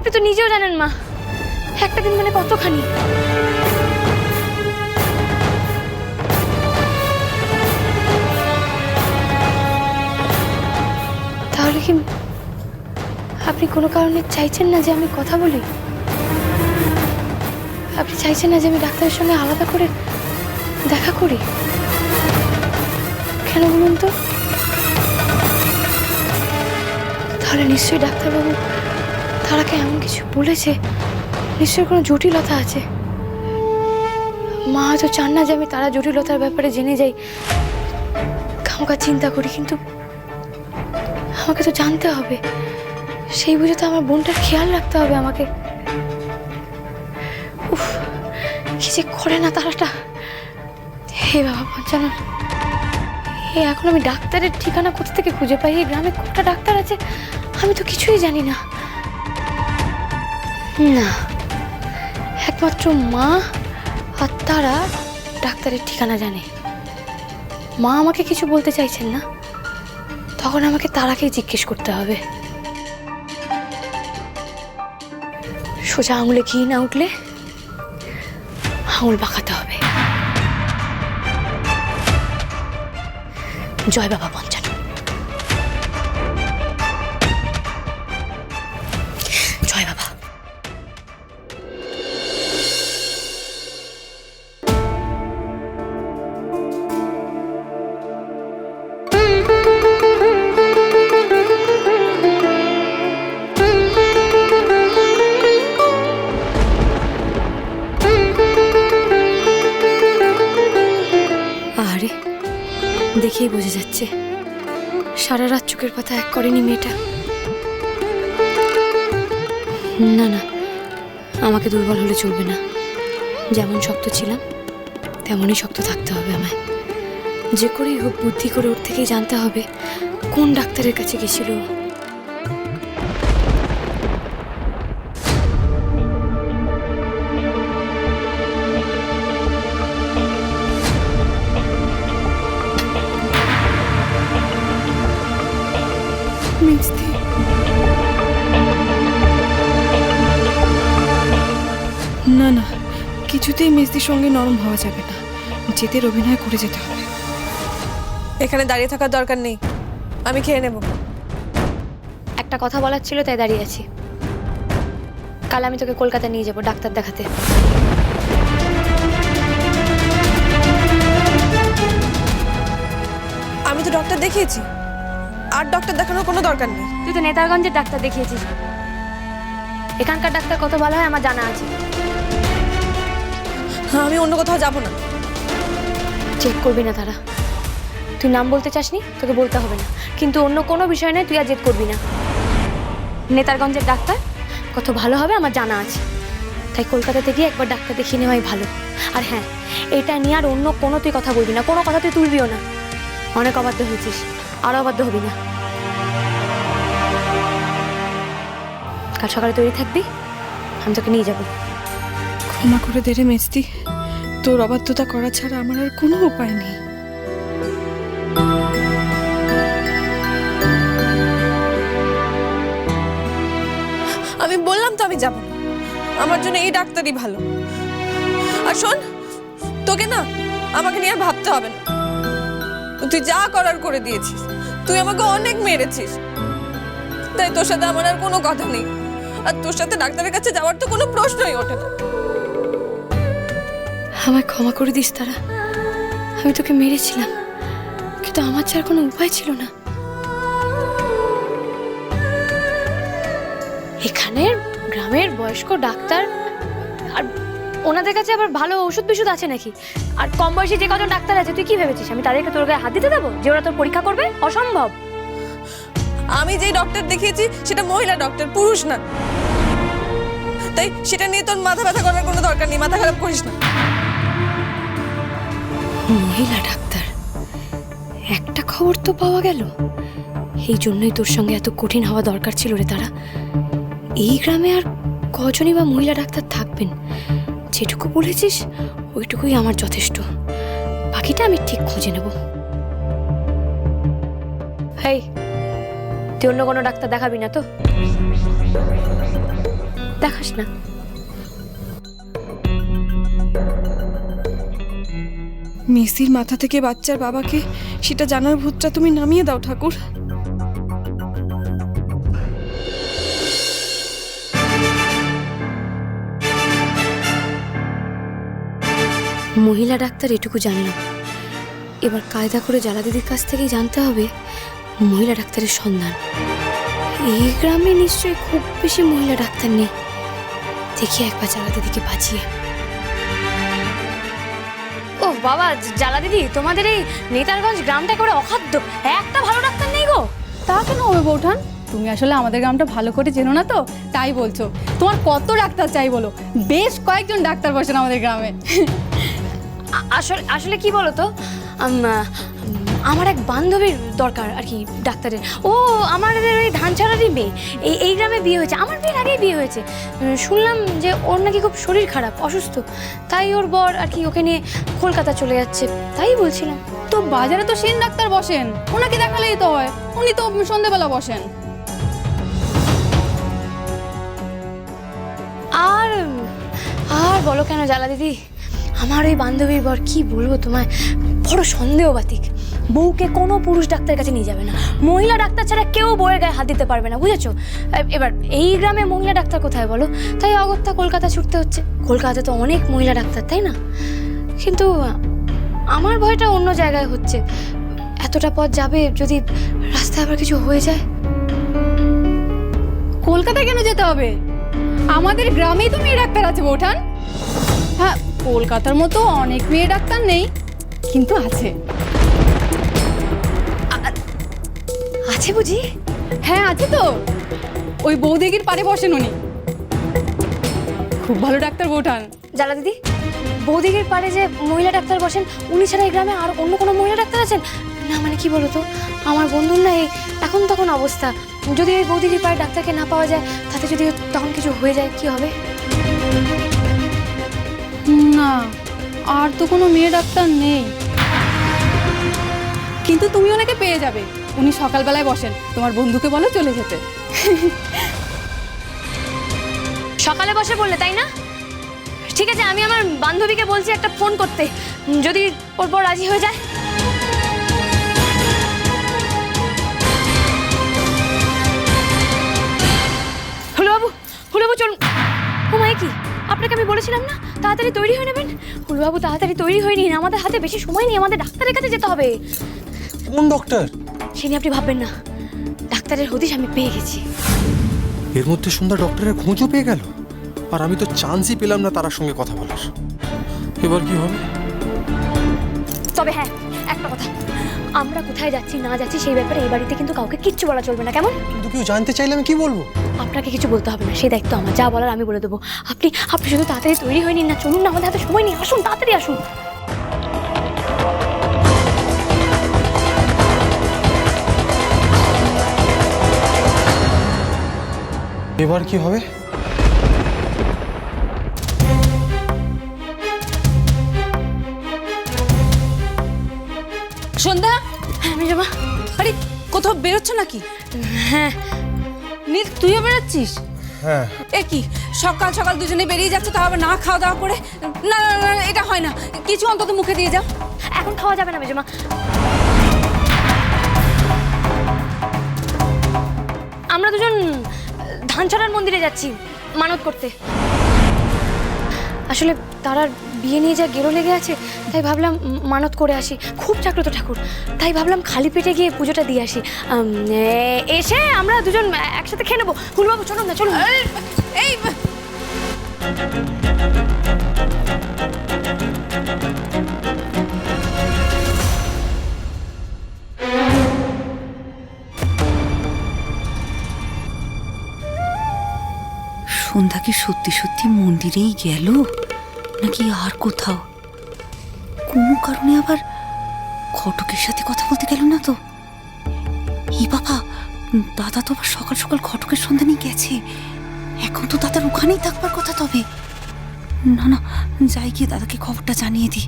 আপনি তো নিজেও জানেন, মা। একটা দিন মানে কতখানি? তাহলে কি আপনি কোনো কারণে চাইছেন না যে আমি কথা বলি? আপনি চাইছেন না যে আমি ডাক্তারের সঙ্গে আলাদা করে দেখা করি? কেন বলুন তো? তাহলে নিশ্চয়ই ডাক্তারবাবু তারাকে এমন কিছু বলেছে? নিশ্চয়ই কোনো জটিলতা আছে। মা হয়তো চান না যে আমি তারা জটিলতার ব্যাপারে জেনে যাই। খামকা চিন্তা করি, কিন্তু আমাকে তো জানতে হবে। সেই বুঝে তো আমার বোনটার খেয়াল রাখতে হবে আমাকে। উফ, কি যে করে না তারাটা। হে বাবা পঞ্চানন হে এখন আমি ডাক্তারের ঠিকানা কোথা থেকে খুঁজে পাই? এই গ্রামে কটা ডাক্তার আছে? আমি তো কিছুই জানি না। না। একমাত্র মা আর তারা ডাক্তারের ঠিকানা জানে। মা আমাকে কিছু বলতে চাইছেন না। তখন আমাকে তারাকেই জিজ্ঞেস করতে হবে। সোজা আঙুলে ঘি না উঠলে আঙুল বাঁকাতে হবে। জয় বাবা পঞ্চানন আরে দেখেই বোঝা যাচ্ছে, সারা রাত চোখের পাতা এক করেনি মেয়েটা। না না, আমাকে দুর্বল হলে চলবে না। যেমন শক্ত ছিলাম, তেমনই শক্ত থাকতে হবে আমায়। যে করেই হোক বুদ্ধি করে ওর থেকেই জানতে হবে, কোন ডাক্তারের কাছে গেছিল কিছুতেই মেজদির সঙ্গে নরম হওয়া যাবে না। জেদের অভিনয় করে যেতে হবে। এখানে দাঁড়িয়ে থাকার দরকার নেই। আমি খেয়ে নেব। একটা কথা বলার ছিল তাই দাঁড়িয়ে আছি। কাল আমি তোকে কলকাতা নিয়ে যাব ডাক্তার দেখাতে। আমি তো ডক্টর দেখিয়েছি। আর ডক্টর দেখানোর কোনো দরকার নেই। তুই তো নেতারগঞ্জের ডাক্তার দেখিয়েছিস। এখানকার ডাক্তার কত ভালো হয় আমার জানা আছে। আমি অন্য কোথাও যাব না। চেক করবি না তারা। তুই নাম বলতে চাসনি? তোকে বলতে হবে না। কিন্তু অন্য কোনো বিষয় নয় তুই আর জেদ করবি না। নেতারগঞ্জের ডাক্তার? কত ভালো হবে আমার জানা আছে। তাই কলকাতাতে গিয়ে একবার ডাক্তার দেখিয়ে নেওয়াই ভালো। আর হ্যাঁ এটা নিয়ে আর অন্য কোনো তুই কথা বলবি না। কোনো কথা তুই তুলবিও না। অনেক অবাধ্য হয়েছিস। আরও অবাধ্য হবি না। কাল সকালে তৈরি থাকবি। আমি তোকে নিয়ে যাব। ক্ষমা করে দে রে মেজদি তোর অবাধ্যতা করা ছাড়া আমার আর কোনো উপায় নেই। আমি বললাম তো আমি যাব আমার জন্য এই ডাক্তারই ভালো। আর শোন, তোকে না আমাকে নিয়ে আর ভাবতে হবে না। তুই যা করার করে দিয়েছিস, তুই আমাকে অনেক মেরেছিস। তাই তোর সাথে আমার আর কোনো কথা নেই। আর তোর সাথে ডাক্তারের কাছে যাওয়ার তো কোনো প্রশ্নই ওঠে না। আমায় ক্ষমা করে দিস, তারা। আমি তোকে মেরেছিলাম, কিন্তু আমার ছাড়া কোনো উপায় ছিল না। এখানের গ্রামের বয়স্ক ডাক্তার আর ওনাদের কাছে আবার ভালো ওষুধ বিষুধ আছে নাকি? আর কম বয়সে যে কজন ডাক্তার আছে, তুই কি ভেবেছিস? আমি তাদেরকে তোর গায়ে হাত দিতে দেবো? যে ওরা তোর পরীক্ষা করবে? অসম্ভব। আমি যেই ডক্টর দেখিয়েছি, সেটা মহিলা ডক্টর, পুরুষ না। তাই সেটা নিয়ে তোর মাথা ব্যথা করার কোনো দরকার নেই, মাথা খারাপ করিস না। মহিলা ডাক্তার। একটা খবর তো পাওয়া গেল। এই জন্যই তোর সঙ্গে এত কঠিন হওয়া দরকার ছিল রে তারা। এই গ্রামে আর কজনই বা মহিলা ডাক্তার থাকবেন। যেটুকু বলেছিস, ওইটুকুই আমার যথেষ্ট। বাকিটা আমি ঠিক খুঁজে নেব। হেই, তুই অন্য কোনো ডাক্তার দেখাবি না তো? দেখাস না। মেসির মাথা থেকে বাচ্চার বাবাকে, সেটা জানার ভূতটা তুমি নামিয়ে দাও, ঠাকুর। মহিলা ডাক্তার এটুকু জানলাম এবার কায়দা করে জ্বালা দিদির কাছ থেকেই জানতে হবে, মহিলা ডাক্তারের সন্ধান। এই গ্রামে নিশ্চয়ই খুব বেশি মহিলা ডাক্তার নেই। দেখি একবার জ্বালা দিদিকে বাঁচিয়ে। বাবা জ্বালা দিদি তোমাদের এই নেতারগঞ্জ গ্রামটা করে অখাদ্য। একটা ভালো ডাক্তার নেই গো। তা কেন হবে বৌঠান? তুমি আসলে আমাদের গ্রামটা ভালো করে চেনো না তো তাই বলছো। তোমার কত ডাক্তার চাই বলো? বেশ কয়েকজন ডাক্তার বসেন আমাদের গ্রামে। আসলে আসলে কি বলো তো? আমার এক বান্ধবীর দরকার আর কি ডাক্তারের। ও আমাদের ওই ধান ছাড়ারই মেয়ে। এই এই গ্রামে বিয়ে হয়েছে। আমার বিয়ের আগেই বিয়ে হয়েছে। শুনলাম যে ওর নাকি খুব শরীর খারাপ অসুস্থ। তাই ওর বর আর কি ওকে নিয়ে কলকাতা চলে যাচ্ছে। তাই বলছিলাম। তো বাজারে তো সেন ডাক্তার বসেন। ওনাকে দেখালেই তো হয়। উনি তো সন্ধেবেলা বসেন। আর আর বলো কেন জ্বালা দিদি? আমার ওই বান্ধবীর বর কি বলব তোমায়? বড় সন্দেহবাতিক। বউকে কোনো পুরুষ ডাক্তারের কাছে নিয়ে যাবে না। মহিলা ডাক্তার ছাড়া কেউ বউয়ের গায়ে হাত দিতে পারবে না, বুঝেছ? এবার এই গ্রামে মহিলা ডাক্তার কোথায় বলো? তাই অগত্যা কলকাতা ছুটতে হচ্ছে। কলকাতাতে তো অনেক মহিলা ডাক্তার, তাই না? কিন্তু আমার ভয়টা অন্য জায়গায় হচ্ছে। এতটা পথ যাবে যদি রাস্তায় আবার কিছু হয়ে যায়? কলকাতায় কেন যেতে হবে? আমাদের গ্রামেই তো মেয়ে ডাক্তার আছে বৌঠান হ্যাঁ কলকাতার মতো অনেক মেয়ে ডাক্তার নেই, কিন্তু আছে। আছে বুঝি? হ্যাঁ আছে তো। ওই বৌদিগির পারে বসেন উনি। খুব ভালো ডাক্তার বৌঠান। জ্বালা দিদি বৌদিগির পারে যে মহিলা ডাক্তার বসেন উনি ছাড়া এই গ্রামে আর অন্য কোনো মহিলা ডাক্তার আছেন? না মানে কি বলতো? আমার বন্ধুর না এই এখন তখন অবস্থা। যদি ওই বৌদিগির পারে ডাক্তারকে না পাওয়া যায় তাতে যদি তখন কিছু হয়ে যায় কি হবে? না আর তো কোনো মেয়ে ডাক্তার নেই। কিন্তু তুমি ওনাকে পেয়ে যাবে। উনি সকালবেলায় বসেন। তোমার বন্ধুকে বলো চলে যেতে। সকালে বসে বললে তাই না? ঠিক আছে আমি আমার বান্ধবীকে বলছি একটা ফোন করতে। যদি ওর পর রাজি হয়ে যায়। হলো বাবু হলো বাবু চলুন। ও মায়ে কি? আপনাকে আমি বলেছিলাম না? তাড়াতাড়ি তৈরি হয়ে নেবেন? হলো তাড়াতাড়ি তৈরি হয়ে নিন। আমাদের হাতে বেশি সময় নেই আমাদের ডাক্তারের কাছে যেতে হবে। কোন ডক্টর সে নিয়ে আপনি ভাববেন না। ডাক্তারের হদিশ আমি পেয়ে গেছি। এর মধ্যে সুন্দর ডক্টরের খোঁজও পেয়ে গেল। আর আমি তো চান্সই পেলাম না তার সঙ্গে কথা বলার। এবার কি হবে? তবে হ্যাঁ একটা কথা। আমরা কোথায় যাচ্ছি না যাচ্ছি সেই ব্যাপারে এই বাড়িতে কিন্তু কাউকে কিচ্ছু বলা চলবে না কেমন? কিন্তু কেউ জানতে চাইলে আমি কি বলব? আপনাকে কিছু বলতে হবে না সেই দায়িত্ব আমার। যা বলার আমি বলে দেবো। আপনি আপনি শুধু তাড়াতাড়ি তৈরি হয়ে নিন না চলুন না আমাদের হাতে সময় নেই আসুন তাড়াতাড়ি আসুন। এবার কি হবে? সন্ধ্যা? হ্যাঁ মেজমা আরে কোথাও বেরোচ্ছ নাকি? হ্যাঁ। নীল তুইও বেরোচ্ছিস? হ্যাঁ। এ কি সকাল সকাল দুজনে বেরিয়ে যাচ্ছে তাও আবার না খাওয়া দাওয়া করে? না না না না, এটা হয় না। কিছু অন্তত মুখে দিয়ে যাও। এখন খাওয়া যাবে না মেজমা। আমরা দুজন ধানছড়ার মন্দিরে যাচ্ছি, মানত করতে। আসলে তারার বিয়ে নিয়ে যা গেরো লেগে আছে, তাই ভাবলাম মানত করে আসি। খুব জাগ্রত ঠাকুর, তাই ভাবলাম খালি পেটে গিয়ে পুজোটা দিয়ে আসি। এসে আমরা দুজন একসাথে খেয়ে নেব। ফুলবাবু চলুন না, চলুন এই সন্ধ্যা কি সত্যি সত্যি মন্দিরেই গেল? নাকি আর কোথাও? কোনো কারণে আবার ঘটকের সাথে কথা বলতে গেল না তো? এই বাবা, দাদা তো আবার সকাল সকাল ঘটকের সন্ধানে গেছে। এখন তো দাদার ওখানেই থাকবার কথা তবে। না না, যাই গিয়ে দাদাকে খবরটা জানিয়ে দিই।